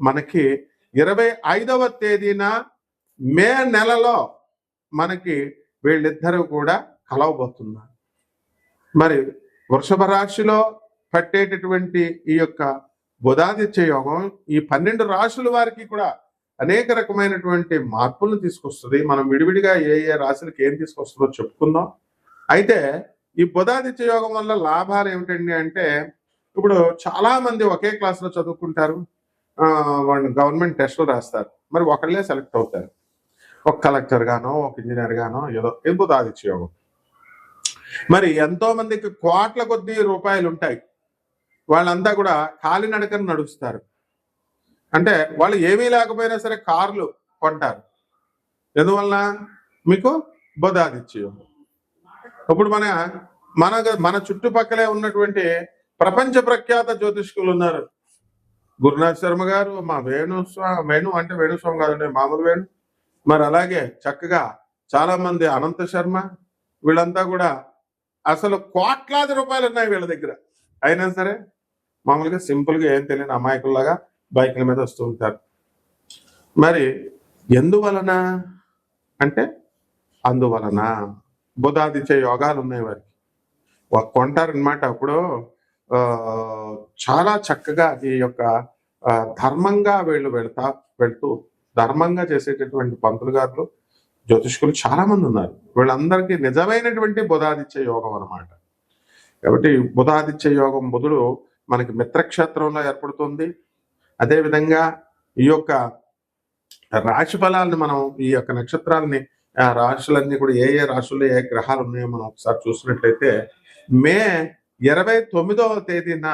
మనకి ఇరవై ఐదవ తేదీన మే నెలలో మనకి వీళ్ళిద్దరూ కూడా కలవబోతున్నారు. మరి వృషభ రాశిలో పట్టేటటువంటి ఈ యొక్క బుధాదిత్య యోగం ఈ పన్నెండు రాశుల వారికి కూడా అనేక రకమైనటువంటి మార్పులను తీసుకొస్తుంది. మనం విడివిడిగా ఏ ఏ రాశులకి ఏం తీసుకొస్తుందో చెప్పుకుందాం. అయితే ఈ బుధాదిత్య యోగం వల్ల లాభాలు ఏమిటండి అంటే ఇప్పుడు చాలా మంది ఒకే క్లాస్లో చదువుకుంటారు. వాళ్ళు గవర్నమెంట్ టెస్టులు రాస్తారు. మరి ఒకళ్ళే సెలెక్ట్ అవుతారు. ఒక కలెక్టర్ గానో ఒక ఇంజనీర్ గానో ఏదో ఇది బుధాదిత్య మరి ఎంతో మందికి కోట్ల కొద్ది రూపాయలు ఉంటాయి. వాళ్ళంతా కూడా కాలినడకన నడుస్తారు. అంటే వాళ్ళు ఏమీ లేకపోయినా సరే కార్లు కొంటారు. ఎందువల్ల మీకు బుధాదిత్య ఇప్పుడు మన మన మన చుట్టుపక్కలే ఉన్నటువంటి ప్రపంచ ప్రఖ్యాత జ్యోతిష్కులు ఉన్నారు. గురునాథ్ శర్మ గారు మా వేణుస్వామి వేణు అంటే వేణుస్వామి కాదండి మామూలు వేణు. మరి అలాగే చక్కగా చాలా మంది అనంత శర్మ వీళ్ళంతా కూడా అసలు కోట్లాది రూపాయలు ఉన్నాయి వీళ్ళ దగ్గర. అయినా సరే మామూలుగా సింపుల్గా ఏం తెలియని అమాయకుల్లాగా బైకుల మీద వస్తూ ఉంటారు. మరి ఎందువలన అంటే అందువలన బుధాదిత్య యోగాలు ఉన్నాయి వారికి. కొంటారనమాట అప్పుడు. చాలా చక్కగా ఈ యొక్క ధర్మంగా వీళ్ళు వెళ్తా వెళ్తూ ధర్మంగా చేసేటటువంటి పంతులు గారులు జ్యోతిష్కులు చాలా మంది ఉన్నారు. వీళ్ళందరికీ నిజమైనటువంటి బుధాదిత్య యోగం అనమాట కాబట్టి బుధాదిత్య యోగం బుధుడు మనకి మిత్రక్షేత్రంలో ఏర్పడుతుంది. అదేవిధంగా ఈ యొక్క రాశి ఫలాలను మనం ఈ యొక్క నక్షత్రాలని రాశులన్నీ కూడా ఏ ఏ రాశుల్లో ఏ గ్రహాలు ఉన్నాయో మనం ఒకసారి చూసినట్లయితే మే ఇరవై తొమ్మిదవ తేదీన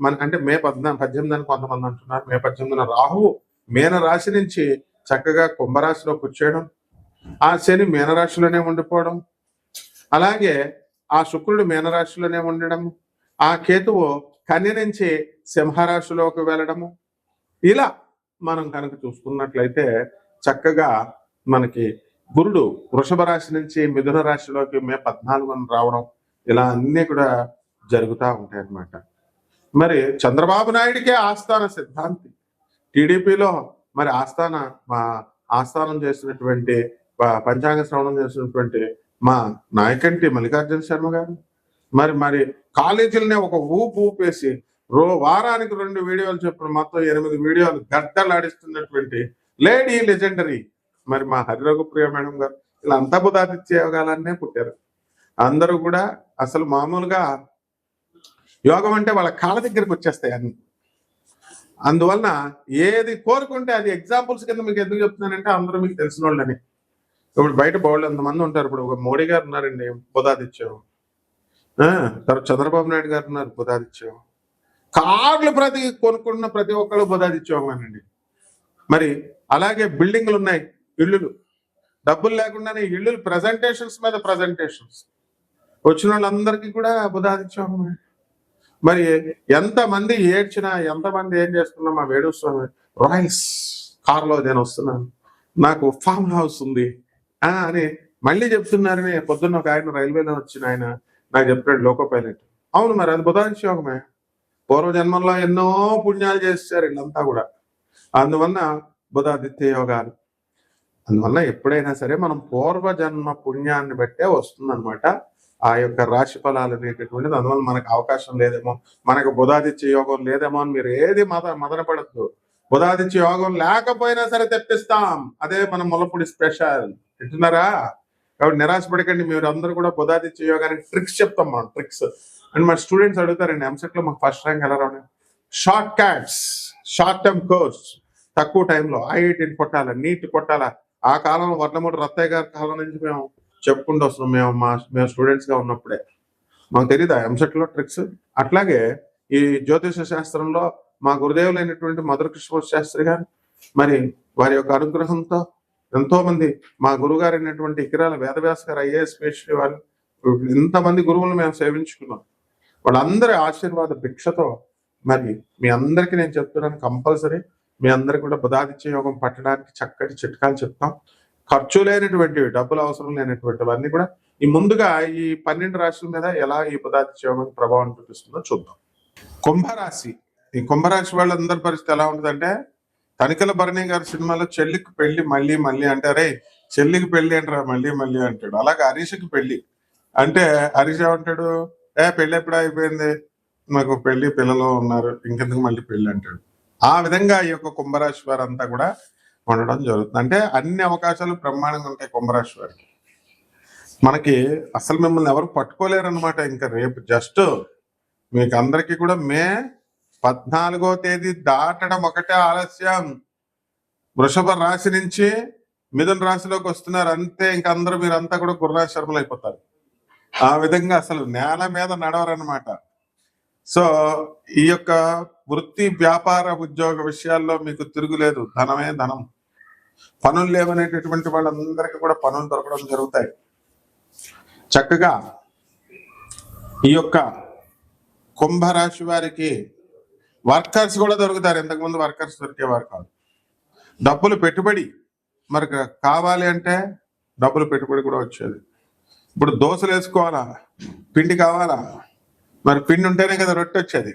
మన అంటే మే పద్నా పద్దెనిమిది కొంతమంది అంటున్నారు. మే పద్దెనిమిదిన రాహువు మీన రాశి నుంచి చక్కగా కుంభరాశిలో వచ్చేయడం ఆ శని మీనరాశిలోనే ఉండిపోవడం అలాగే ఆ శుక్రుడు మీనరాశిలోనే ఉండడం ఆ కేతువు కన్య నుంచి సింహరాశిలోకి వెళ్ళడము. ఇలా మనం కనుక చూసుకున్నట్లయితే చక్కగా మనకి గురుడు వృషభ రాశి నుంచి మిథున రాశిలోకి మే పద్నాలుగున రావడం ఇలా అన్నీ కూడా జరుగుతూ ఉంటాయి అన్నమాట. మరి చంద్రబాబు నాయుడికే ఆస్థాన సిద్ధాంతి. టీడీపీలో మరి ఆస్థాన మా ఆస్థానం చేసినటువంటి పంచాంగ శ్రవణం చేసినటువంటి మా నాయకంటి మల్లికార్జున శర్మ గారు. మరి మరి కాలేజీలనే ఒక ఊపు ఊపేసి రో వారానికి రెండు వీడియోలు చెప్పిన మొత్తం ఎనిమిది వీడియోలు గద్దలాడిస్తున్నటువంటి లేడీ లెజెండరీ. మరి మా హరిరఘుప్రియ మేడం గారు ఇలా అంతా బుధాదిత్య యోగాలన్నే పుట్టారు. అందరూ కూడా అసలు మామూలుగా యోగం అంటే వాళ్ళ కాళ్ళ దగ్గరికి వచ్చేస్తాయి అన్ని. అందువలన ఏది కోరుకుంటే అది ఎగ్జాంపుల్స్ కింద మీకు ఎందుకు చెప్తున్నానంటే అందరూ మీకు తెలిసిన వాళ్ళని ఇప్పుడు బయట బౌళ్ళు ఎంతమంది ఉంటారు. ఇప్పుడు ఒక మోడీ గారు ఉన్నారండి బుధాదిత్యం. తర్వాత చంద్రబాబు నాయుడు గారు ఉన్నారు బుధాదిత్యం. కార్లు ప్రతి కొనుక్కున్న ప్రతి ఒక్కళ్ళు బుధాదిత్యోగమేనండి మరి అలాగే బిల్డింగ్లు ఉన్నాయి ఇల్లులు. డబ్బులు లేకుండానే ఇల్లులు ప్రజెంటేషన్స్ మీద ప్రజెంటేషన్స్ వచ్చిన వాళ్ళందరికీ కూడా బుధాదిత్యోగమే మరి ఎంతమంది ఏడ్చినా ఎంతమంది ఏం చేస్తున్నా మా వేణుస్వామి రైస్ కారులో నేను వస్తున్నాను. నాకు ఫామ్ హౌస్ ఉంది. ఆ అని మళ్ళీ చెప్తున్నారని పొద్దున్న ఒక ఆయన రైల్వేలో వచ్చిన ఆయన నాకు చెప్తున్నాడు లోకో పైలట్. అవును మరి అది బుధాంశయోగమే పూర్వ జన్మంలో ఎన్నో పుణ్యాలు చేస్తారు వీళ్ళంతా కూడా. అందువల్ల బుధాదిత్య యోగాలు. అందువల్ల ఎప్పుడైనా సరే మనం పూర్వజన్మ పుణ్యాన్ని బట్టే వస్తుందన్నమాట. ఆ యొక్క రాశి ఫలాలు అనేటటువంటిది అందువల్ల మనకు అవకాశం లేదేమో మనకు బుధాదిత్య యోగం లేదేమో అని మీరు ఏది మద మదనపడద్దు. బుధాదిత్య యోగం లేకపోయినా సరే తెప్పిస్తాం. అదే మన ములపూడి స్పెషల్. తింటున్నారా కాబట్టి నిరాశపడకండి. మీరు అందరూ కూడా బుధాదిత్య యోగానికి ట్రిక్స్ చెప్తాం మనం ట్రిక్స్. అండ్ మా స్టూడెంట్స్ అడుగుతారండి ఎంసెట్లో మాకు ఫస్ట్ ర్యాంక్ ఎలా రావడం? Shortcuts short term course. తక్కువ టైంలో ఐఐటీని కొట్టాలా నీట్ కొట్టాలా? ఆ కాలంలో వర్ణమూడి రత్తయ్య గారి కాలం నుంచి మేము చెప్పుకుంటూ వస్తున్నాం. మేము మా మేము స్టూడెంట్స్గా ఉన్నప్పుడే. మాకు తెలియదు ఎంసెట్లో ట్రిక్స్ అట్లాగే ఈ జ్యోతిష శాస్త్రంలో మా గురుదేవులైనటువంటి మధుర కృష్ణ శాస్త్రి గారు మరి వారి యొక్క అనుగ్రహంతో ఎంతో మంది మా గురువు గారు అయినటువంటి ఇకిరాల వేదవ్యాస గారు ఐఏఎస్ పిహెచ్డి వారు ఇంతమంది గురువులు మేము సేవించుకున్నాం. వాళ్ళందరి ఆశీర్వాద భిక్షతో మరి మీ అందరికీ నేను చెప్తున్నాను కంపల్సరీ. మీ అందరికి కూడా బుధాదిత్య యోగం పట్టడానికి చక్కటి చిట్కాలు చెప్తాం. ఖర్చు లేనటువంటివి డబ్బులు అవసరం లేనటువంటివన్నీ కూడా ఈ ముందుగా ఈ పన్నెండు రాశుల మీద ఎలా ఈ పదార్థ ప్రభావం చూపిస్తుందో చూద్దాం. కుంభరాశి. ఈ కుంభరాశి వాళ్ళందరి పరిస్థితి ఎలా ఉంటుందంటే తనికల భరణి గారి సినిమాలో చెల్లికి పెళ్ళి మళ్ళీ మళ్ళీ అంటారే చెల్లికి పెళ్ళి అంటారా మళ్ళీ మళ్ళీ అంటాడు. అలాగే హరీష్కి పెళ్ళి. అంటే హరీష్ ఏమంటాడు? ఏ పెళ్ళి ఎప్పుడు అయిపోయింది? నాకు పెళ్ళి పిల్లలు ఉన్నారు ఇంకెందుకు మళ్ళీ పెళ్ళి అంటాడు. ఆ విధంగా ఈ యొక్క కుంభరాశి వారంతా కూడా ఉండడం జరుగుతుంది. అంటే అన్ని అవకాశాలు బ్రహ్మాండంగా ఉంటాయి కుంభరాశి వారికి. మనకి అసలు మిమ్మల్ని ఎవరు పట్టుకోలేరనమాట ఇంకా రేపు. జస్ట్ మీకు అందరికీ కూడా మే పద్నాలుగో తేదీ దాటడం ఒకటే ఆలస్యం. వృషభ రాశి నుంచి మిథున రాశిలోకి వస్తున్నారు. అంతే ఇంకా అందరూ మీరంతా కూడా గుర్రాశర్మలు అయిపోతారు ఆ విధంగా అసలు నేల మీద నడవరన్నమాట. సో ఈ యొక్క వృత్తి వ్యాపార ఉద్యోగ విషయాల్లో మీకు తిరుగులేదు. ధనమే ధనం. పనులు లేవనేటటువంటి వాళ్ళందరికీ కూడా పనులు దొరకడం జరుగుతాయి. చక్కగా ఈ యొక్క కుంభరాశి వారికి వర్కర్స్ కూడా దొరుకుతారు. ఇంతకుముందు వర్కర్స్ దొరికేవారు కాదు. డబ్బులు పెట్టుబడి మరి కావాలి అంటే డబ్బులు పెట్టుబడి కూడా వచ్చేది. ఇప్పుడు దోశలు వేసుకోవాలా? పిండి కావాలా? మరి పిండి ఉంటేనే కదా రొట్టె వచ్చేది.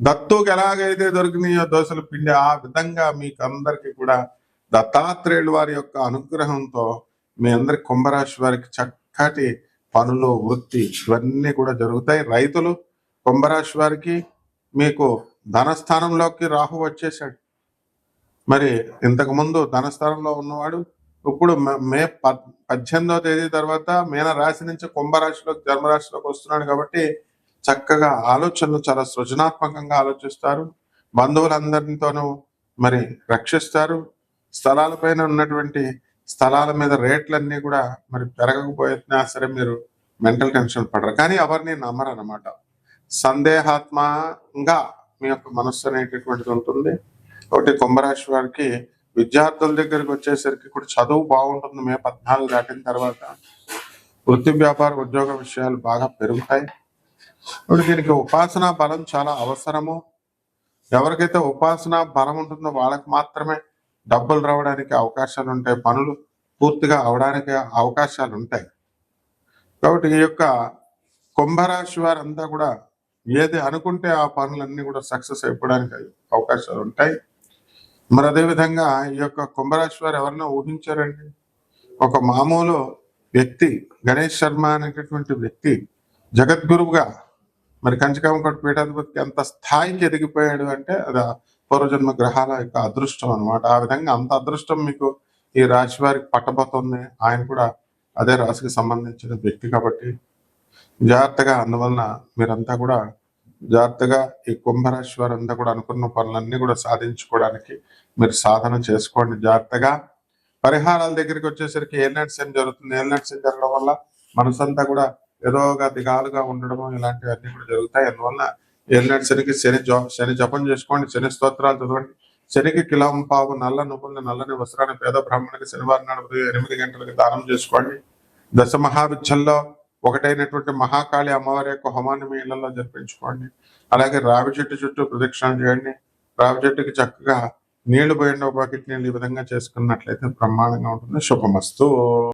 దత్తుకు ఎలాగైతే దొరికినాయో దోశల పిండి ఆ విధంగా మీకు అందరికి కూడా దత్తాత్రేయులు వారి యొక్క అనుగ్రహంతో మీ అందరి కుంభరాశి వారికి చక్కటి పనులు వృత్తి ఇవన్నీ కూడా జరుగుతాయి. రైతులు కుంభరాశి వారికి మీకు ధనస్థానంలోకి రాహు వచ్చేసాడు మరి ఇంతకు ముందు ధనస్థానంలో ఉన్నవాడు ఇప్పుడు మే- మే పద్- పద్దెనిమిదవ తేదీ తర్వాత మీన రాశి నుంచి కుంభరాశిలోకి జన్మరాశిలోకి వస్తున్నాడు కాబట్టి చక్కగా ఆలోచనలు చాలా సృజనాత్మకంగా ఆలోచిస్తారు. బంధువులందరితోనూ మరి రక్షిస్తారు. స్థలాలపైన ఉన్నటువంటి స్థలాల మీద రేట్లన్నీ కూడా మరి పెరగకపోయినా సరే మీరు మెంటల్ టెన్షన్ పడరు. కానీ ఎవరిని నమ్మరు అనమాట సందేహాత్మకంగా మీ యొక్క మనస్సు అనేటటువంటిది ఉంటుంది. ఒకటి కుంభరాశి వారికి విద్యార్థుల దగ్గరికి వచ్చేసరికి కూడా చదువు బాగుంటుంది. మే పద్నాలుగు దాటిన తర్వాత వృత్తి వ్యాపార ఉద్యోగ విషయాలు బాగా పెరుగుతాయి. ఇప్పుడు దీనికి ఉపాసనా బలం చాలా అవసరము. ఎవరికైతే ఉపాసనా బలం ఉంటుందో వాళ్ళకి మాత్రమే డబ్బులు రావడానికి అవకాశాలు ఉంటాయి పనులు పూర్తిగా అవడానికి అవకాశాలు ఉంటాయి. కాబట్టి ఈ యొక్క కుంభరాశి వారంతా కూడా ఏది అనుకుంటే ఆ పనులన్నీ కూడా సక్సెస్ అయిపోవడానికి అవకాశాలు ఉంటాయి. మరి అదే విధంగా ఈ యొక్క కుంభరాశి వారు ఎవరైనా ఊహించారండి? ఒక మామూలు వ్యక్తి గణేష్ శర్మ అనేటటువంటి వ్యక్తి జగద్గురువుగా మరి కంచకామకోట పీఠాధిపతికి ఎంత స్థాయికి ఎదిగిపోయాడు అంటే అది పూర్వజన్మ గ్రహాల యొక్క అదృష్టం అనమాట ఆ విధంగా అంత అదృష్టం మీకు ఈ రాశి వారికి పట్టబోతుంది. ఆయన కూడా అదే రాశికి సంబంధించిన వ్యక్తి కాబట్టి జాగ్రత్తగా అందువలన మీరంతా కూడా జాగ్రత్తగా ఈ కుంభరాశి వారంతా కూడా అనుకున్న పనులన్నీ కూడా సాధించుకోవడానికి మీరు సాధన చేసుకోండి. జాగ్రత్తగా పరిహారాల దగ్గరికి వచ్చేసరికి ఏలినట్స్ ఏం జరుగుతుంది ఏలినట్స్ ఏం జరగడం వల్ల మనసంతా కూడా ఏదో ఒక దిగాలుగా ఉండడము ఇలాంటివన్నీ కూడా జరుగుతాయి. అందువల్ల ఏలినట్ శనికి శని శని జపం చేసుకోండి శని స్తోత్రాలు చదవండి. శనికి కిలం పావు నల్ల నువ్వుల్ని నల్లని వస్త్రాన్ని పేద బ్రాహ్మణికి శనివారం నాడు ఉదయం ఎనిమిది గంటలకు దానం చేసుకోండి. దశ మహావిద్యల్లో ఒకటైనటువంటి మహాకాళి అమ్మవారి యొక్క హోమాన్ని మీ ఇళ్ళలో జరిపించుకోండి. అలాగే రావి చెట్టు చుట్టూ ప్రదక్షిణ చేయండి. రావి చెట్టుకి చక్కగా నీళ్ళు పోయిన ఒక బకెట్ నీళ్ళు ఈ విధంగా చేసుకున్నట్లయితే బ్రహ్మాండంగా ఉంటుంది. శుభమస్తు.